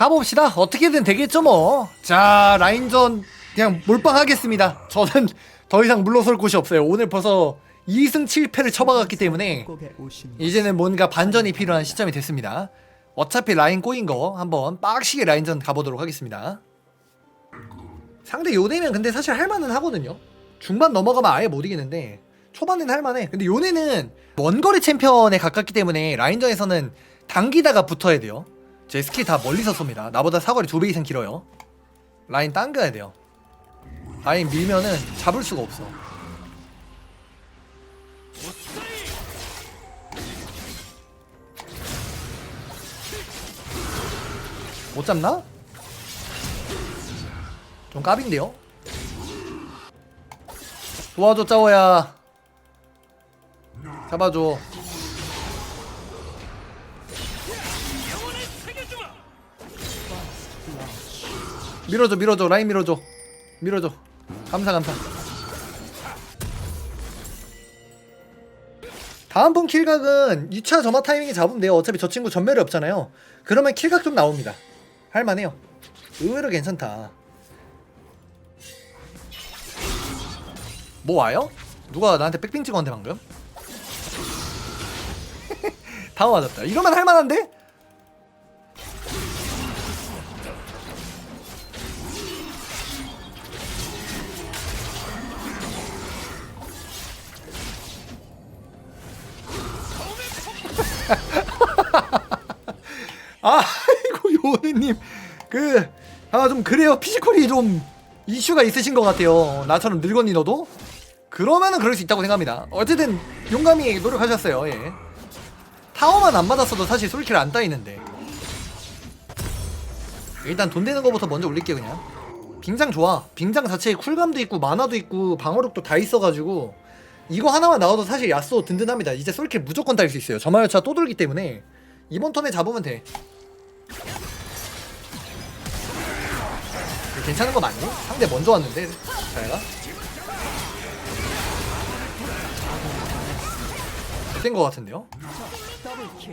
가봅시다. 어떻게든 되겠죠 뭐. 자 라인전 그냥 몰빵하겠습니다. 저는 더 이상 물러설 곳이 없어요. 오늘 벌써 2승 7패를 쳐박았기 때문에 이제는 뭔가 반전이 필요한 시점이 됐습니다. 어차피 라인 꼬인 거 한번 빡시게 라인전 가보도록 하겠습니다. 상대 요네는 근데 사실 할만은 하거든요. 중반 넘어가면 아예 못 이기는데 초반에는 할만해. 근데 요네는 원거리 챔피언에 가깝기 때문에 라인전에서는 당기다가 붙어야 돼요. 제 스킬 다 멀리서 쏩니다. 나보다 사거리 두 배 이상 길어요. 라인 당겨야 돼요. 라인 밀면은 잡을 수가 없어. 못 잡나? 좀 까빈데요? 도와줘 짜오야 잡아줘 밀어줘 밀어줘. 라인 밀어줘. 밀어줘. 감사 감사. 다음 번 킬각은 2차 점화 타이밍에 잡으면 돼요. 어차피 저 친구 전멸이 없잖아요. 그러면 킬각 좀 나옵니다. 할만해요. 의외로 괜찮다. 뭐 와요? 누가 나한테 백핑 찍었는데 방금? 다 맞았다. 이러면 할만한데? 아이고 요네님 그 아 좀 그래요. 피지컬이 좀 이슈가 있으신 것 같아요. 나처럼 늙었니 너도? 그러면은 그럴 수 있다고 생각합니다. 어쨌든 용감히 노력하셨어요 예. 타워만 안 맞았어도 사실 솔킬 안 따이는데. 일단 돈 되는 거부터 먼저 올릴게 그냥. 빙장 좋아. 빙장 자체에 쿨감도 있고 만화도 있고 방어력도 다 있어가지고 이거 하나만 나와도 사실 야쏘 든든합니다. 이제 솔킬 무조건 딸 수 있어요. 점화열차 또 돌기 때문에. 이번 턴에 잡으면 돼 괜찮은 거 맞니? 상대 먼저 왔는데 잘가 된거 같은데요?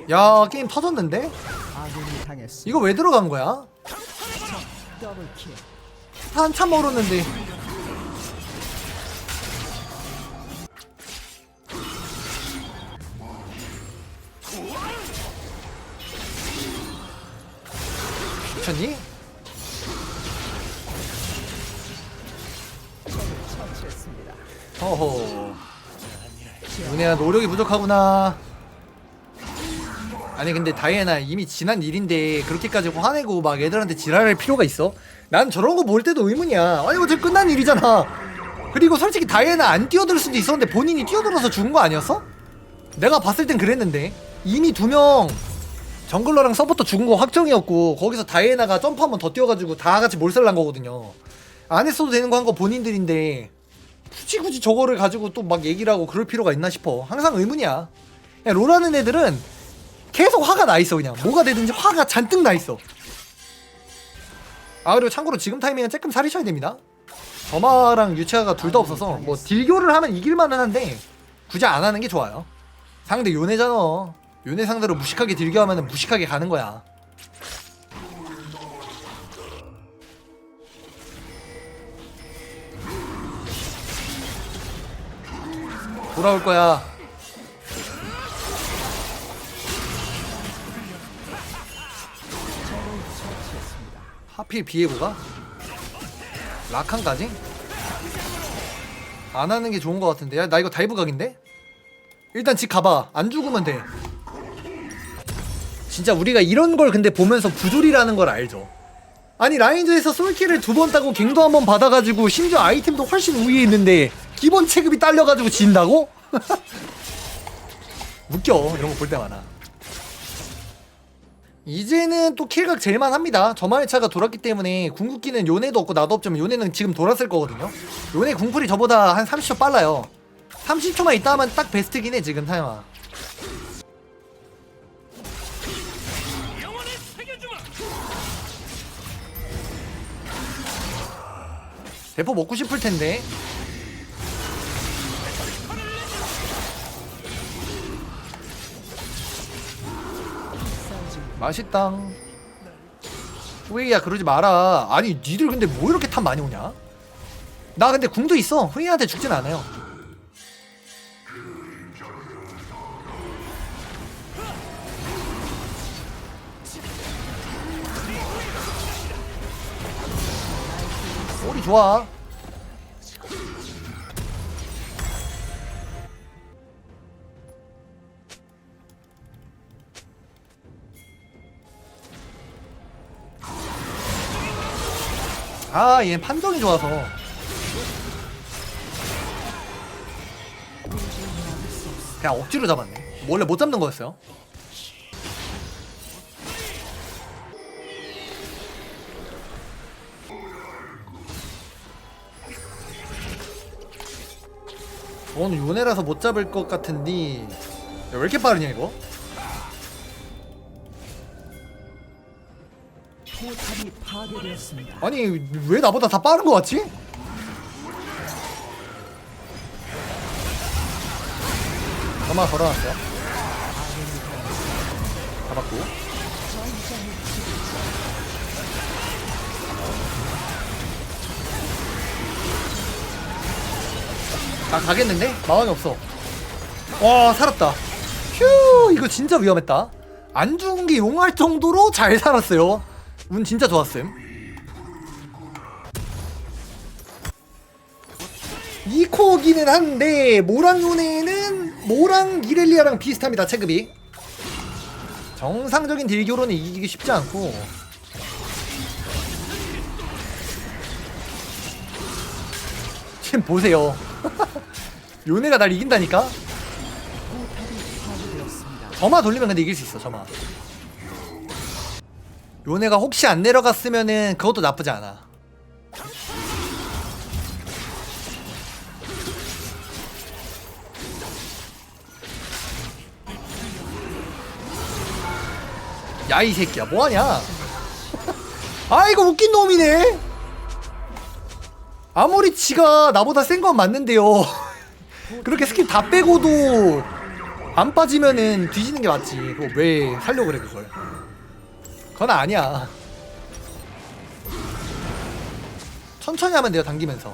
야 게임 터졌는데? 이거 왜 들어간 거야? 한참 멀었는데 미쳤니? 처치했습니다. 허허. 은혜야 노력이 부족하구나. 아니 근데 다이애나 이미 지난 일인데 그렇게까지 화내고 막 애들한테 지랄할 필요가 있어? 난 저런 거 볼 때도 의문이야. 아니 어제 끝난 일이잖아. 그리고 솔직히 다이애나 안 뛰어들 수도 있었는데 본인이 뛰어들어서 죽은 거 아니었어? 내가 봤을 땐 그랬는데. 이미 두 명 정글러랑 서포터 죽은 거 확정이었고 거기서 다이애나가 점프 한 번 더 뛰어가지고 다 같이 몰살난 거거든요. 안 했어도 되는 거 한 거 본인들인데 굳이 굳이 저거를 가지고 또 막 얘기를 하고 그럴 필요가 있나 싶어. 항상 의문이야. 야, 롤하는 애들은 계속 화가 나 있어 그냥. 뭐가 되든지 화가 잔뜩 나 있어. 아 그리고 참고로 지금 타이밍은 조금 살이셔야 됩니다. 점화랑 유채화가 둘 다 없어서 뭐 딜교를 하면 이길만은 한데 굳이 안 하는 게 좋아요. 상대 요네잖아. 요네 상대로 무식하게 딜교하면 무식하게 가는 거야. 돌아올 거야. 하필 비에고가? 라칸까지? 안 하는 게 좋은 것 같은데. 야, 나 이거 다이브 각인데? 일단 집 가봐. 안 죽으면 돼. 진짜 우리가 이런 걸 근데 보면서 부조리라는 걸 알죠. 아니 라인즈에서 솔킬을 두 번 따고 갱도 한 번 받아가지고 심지어 아이템도 훨씬 우위에 있는데 기본 체급이 딸려가지고 진다고? 웃겨 이런 거 볼 때마다. 이제는 또 킬각 제일만 합니다. 저마의 차가 돌았기 때문에 궁극기는 요네도 없고 나도 없지만 요네는 지금 돌았을 거거든요. 요네 궁풀이 저보다 한 30초 빨라요. 30초만 있다 하면 딱 베스트긴 해 지금 타이마. 대포 먹고 싶을 텐데 맛있다 후웨이야 그러지 마라. 아니 니들 근데 뭐 이렇게 탑 많이 오냐? 나 근데 궁도 있어. 후웨이한테 죽진 않아요. 꼬리 좋아 아, 얘 판정이 좋아서. 그냥 억지로 잡았네. 원래 못 잡는 거였어요. 저는 요네라서 못 잡을 것 같은데. 야, 왜 이렇게 빠르냐, 이거? 포탑이 파괴되었습니다. 아니, 왜 나보다 다 빠른 것 같지? 아마 걸어놨어요. 잡았고. 나 가겠는데? 마음이 없어. 와, 살았다. 휴, 이거 진짜 위험했다. 안 죽은 게 용할 정도로 잘 살았어요. 운 진짜 좋았음. 이코기는 한데 모랑 요네는 모랑 이렐리아랑 비슷합니다 체급이 정상적인 딜교로는 이기기 쉽지 않고 지금 보세요 요네가 날 이긴다니까. 점화 돌리면 근데 이길 수 있어 점화 요네가 혹시 안 내려갔으면은 그것도 나쁘지 않아 야 이 새끼야 뭐하냐 아 이거 웃긴 놈이네 아무리 지가 나보다 센 건 맞는데요 그렇게 스킬 다 빼고도 안 빠지면은 뒤지는 게 맞지. 그거 왜 살려고 그래 그걸? 그건 아니야. 천천히 하면 돼요 당기면서.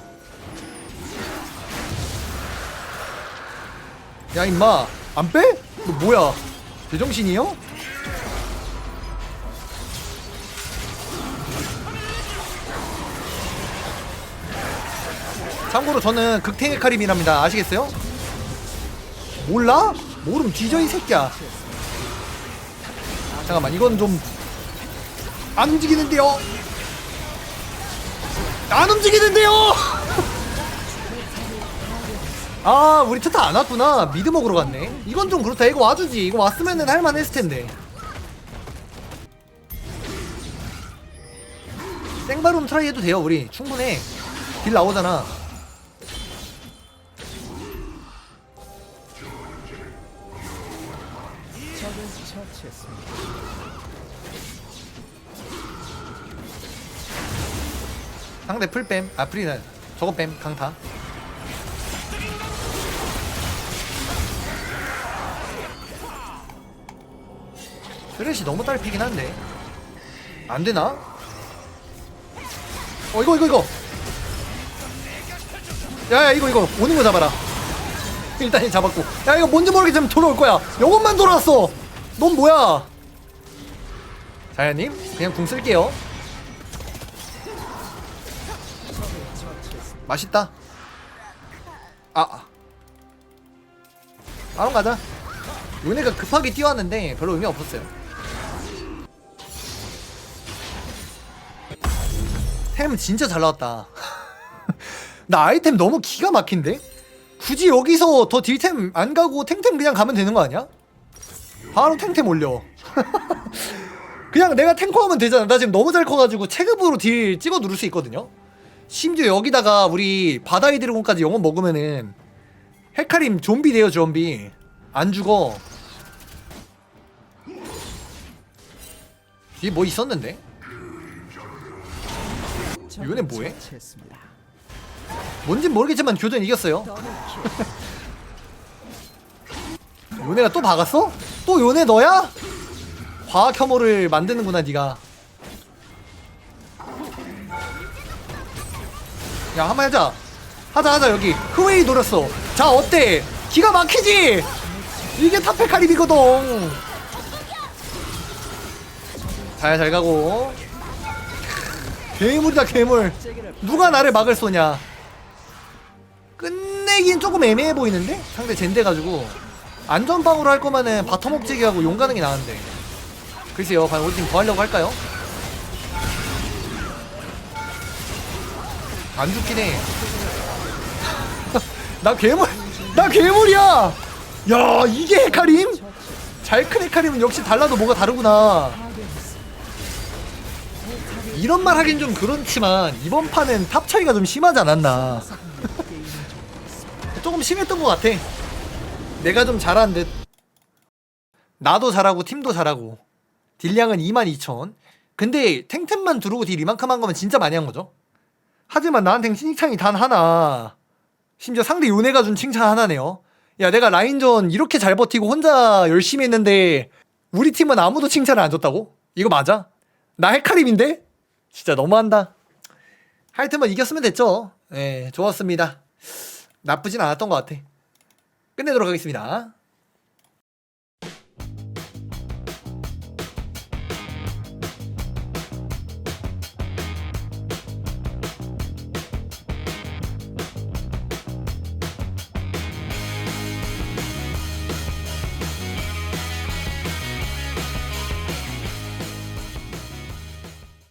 야 임마 안 빼? 너 뭐야? 제정신이요? 참고로 저는 극탱의 카림이랍니다. 아시겠어요? 몰라? 모름 뒤져 이 새끼야. 잠깐만 이건 좀 안 움직이는데요. 안 움직이는데요. 아 우리 트타 안 왔구나. 미드 먹으러 갔네. 이건 좀 그렇다. 이거 와주지. 이거 왔으면은 할만했을 텐데. 생바룸 트라이 해도 돼요 우리 충분해. 딜 나오잖아. 적을 처치했습니다. 상대 풀뱀 아 프리는 저거 뱀 강타. 쓰레시 너무 딸피긴 한데. 안 되나? 어 이거 이거 이거. 야야 이거 이거. 오는 거 잡아라. 일단 잡았고. 야 이거 뭔지 모르겠지만 돌아올 거야. 요것만 돌아왔어. 넌 뭐야? 자야님 그냥 궁 쓸게요 맛있다. 아. 바로 가자. 요네가 급하게 뛰어왔는데 별로 의미 없었어요. 템 진짜 잘 나왔다. 나 아이템 너무 기가 막힌데? 굳이 여기서 더 딜템 안 가고 탱템 그냥 가면 되는 거 아니야? 바로 탱템 올려. 그냥 내가 탱커하면 되잖아. 나 지금 너무 잘 커가지고 체급으로 딜 찍어 누를 수 있거든요. 심지어 여기다가 우리 바다이 드래곤까지 영혼 먹으면은 헤카림 좀비 돼요 좀비 안 죽어 뒤에 뭐 있었는데? 요네 뭐해? 뭔진 모르겠지만 교전 이겼어요. 요네가 또 박았어? 또 요네 너야? 과학 혐오를 만드는구나 네가 야 한번 하자. 하자 하자 여기. 흐웨이 노렸어. 자 어때? 기가 막히지? 이게 탑페카림이거든. 잘 잘 가고. 괴물이다 괴물. 누가 나를 막을 쏘냐? 끝내긴 조금 애매해 보이는데? 상대 젠데 가지고. 안전방으로 할 거면은 바텀 억제기 하고 용 가는 게 나은데. 글쎄요 과연 우리 팀더 하려고 할까요? 안 죽긴 해. 나 괴물, 나 괴물이야. 야 이게 헤카림? 잘큰 헤카림은 역시 달라도 뭐가 다르구나. 이런 말 하긴 좀 그렇지만 이번 판은 탑 차이가 좀 심하지 않았나. 조금 심했던 것 같아. 내가 좀 잘한 듯. 나도 잘하고 팀도 잘하고 딜량은 22,000. 근데 탱템만 두르고 딜 이만큼 한 거면 진짜 많이 한 거죠. 하지만 나한텐 칭찬이 단 하나. 심지어 상대 요네가 준 칭찬 하나네요. 야, 내가 라인전 이렇게 잘 버티고 혼자 열심히 했는데 우리 팀은 아무도 칭찬을 안 줬다고? 이거 맞아? 나 헤카림인데? 진짜 너무한다. 하여튼만 이겼으면 됐죠. 예, 좋았습니다. 나쁘진 않았던 것 같아. 끝내도록 하겠습니다.